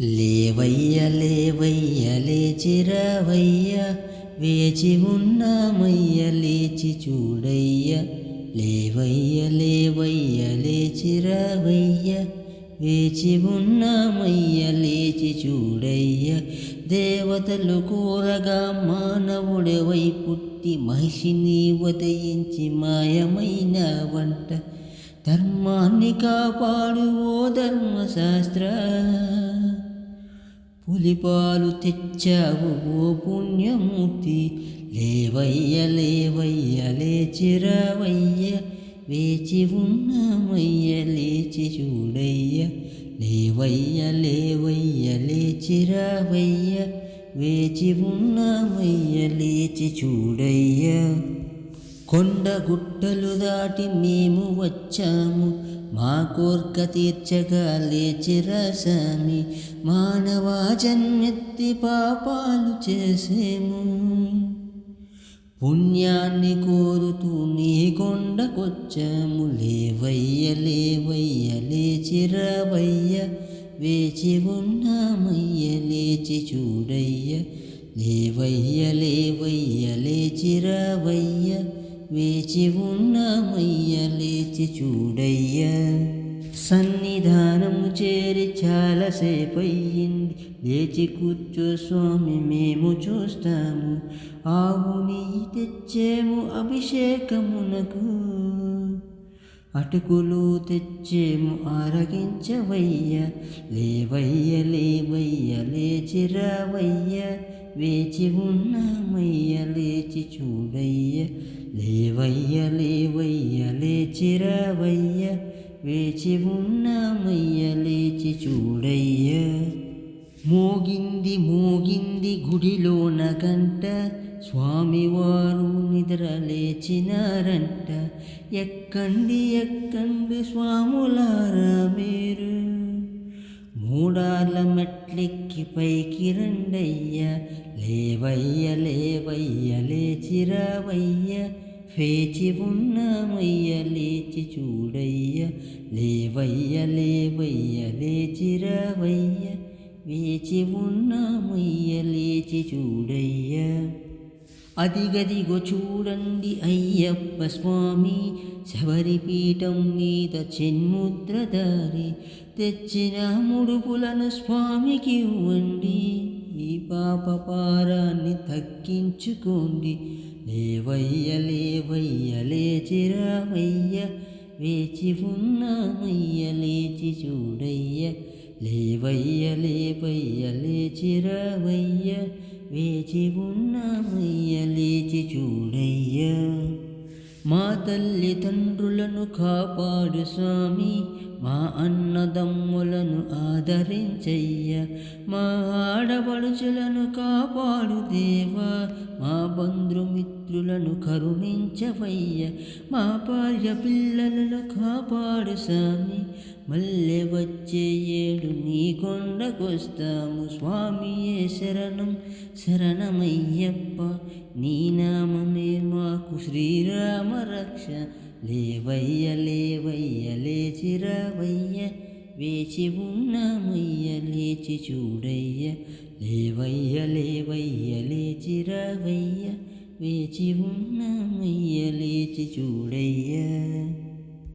లేవయ్య లేవయ్య లేచిరవయ్య వేచి ఉన్నామయ్య లేచి చూడయ్య. లేవయ్య లేవయ్య లేచిరవయ్య వేచి ఉన్నామయ్య లేచి చూడయ్య. దేవతలు కూరగా మానవుడవై పుట్టి మహిషిని ఉదయించి మాయమైన వంట. ధర్మాన్ని కాపాడు ఓ ధర్మశాస్త్ర. పులిపాలు తెచ్చావు ఓ పుణ్యమూర్తి. లేవయ్య లేవయ్య లేచిరావయ్య వేచి ఉన్నామయ్య లేచి చూడయ్య. లేవయ్య లేవయ్య లేచిరావయ్య వేచి ఉన్నామయ్య లేచి చూడయ్య. కొండ గుట్టలు దాటి మేము వచ్చాము. మా కోర్క తీర్చగా లేచి రసమి మానవ జన్మెత్తి పాపాలు చేసేము. పుణ్యాన్ని కోరుతూ నీ కొండకొచ్చాము. లేవయ్య లేవయ్య లేచిరవయ్య వేచి ఉన్నామయ్య లేచి చూడయ్య. లేవయ్య లేవయ్య లేచిరవయ్య వేచి ఉన్నామయ్య లేచి చూడయ్య. సన్నిధానము చేరి చాలాసేపయ్యింది. లేచి కూర్చో స్వామి మేము చూస్తాము. ఆవు నెయ్యి తెచ్చేము అభిషేకమునకు. అటుకులు తెచ్చేము ఆరగించవయ్య. లేవయ్య లేవయ్య లేచిరావయ్య వేచి ఉన్నామయ్య లేచి చూడయ్య. వేచి ఉన్నామయ్య లేచి చూడయ్య. మోగింది మోగింది గుడిలోన గంట. స్వామివారు నిద్ర లేచినారంట. ఎక్కండి ఎక్కండి స్వాములారా మీరు. మూడాల మెట్లెక్కి పైకి రండయ్య. లేవయ్య లేవయ్య లేచిరావయ్య వేచి ఉన్నామయ్య లేచి చూడయ్య లేవయ్య లేవయ్య లేచిరావయ్య వేచి ఉన్నామయ్య లేచి చూడయ్య. అదిగదిగో చూడండి అయ్యప్ప స్వామి శబరిపీఠం మీద చెన్ముద్రధారి తెచ్చిన ముడుపులను స్వామికి ఇవ్వండి. ఈ పాప పారాన్ని తగ్గించుకోండి. లేవయ్య లేవయ్య లేచిరావయ్య వేచి ఉన్నామయ్య లేచి చూడయ్య. లేవయ్య లేవయ్య లేచిరావయ్య వేచి ఉన్నామయ్య లేచి చూడయ్య. మా తల్లిదండ్రులను కాపాడు స్వామి మా అన్నదమ్ములను ఆదరించయ్య. మా ఆడపడుచులను కాపాడు దేవా. మా బంధుమిత్రులను కరుణించవయ్య. మా భార్య పిల్లలను కాపాడు స్వామి మళ్ళీ వచ్చే ఏడు నీ కొండకొస్తాము. స్వామియే శరణం? శరణమయ్యప్ప నీ నామమే మాకు శ్రీరామ రక్ష లేవయ్య లేవయ్య లేచిరావయ్య వేచి ఉన్నామయ్య లేచి చూడయ్య. లేవయ్య లేవయ్య లేచిరావయ్య వేచి ఉన్నామయ్య లేచి చూడయ్యా.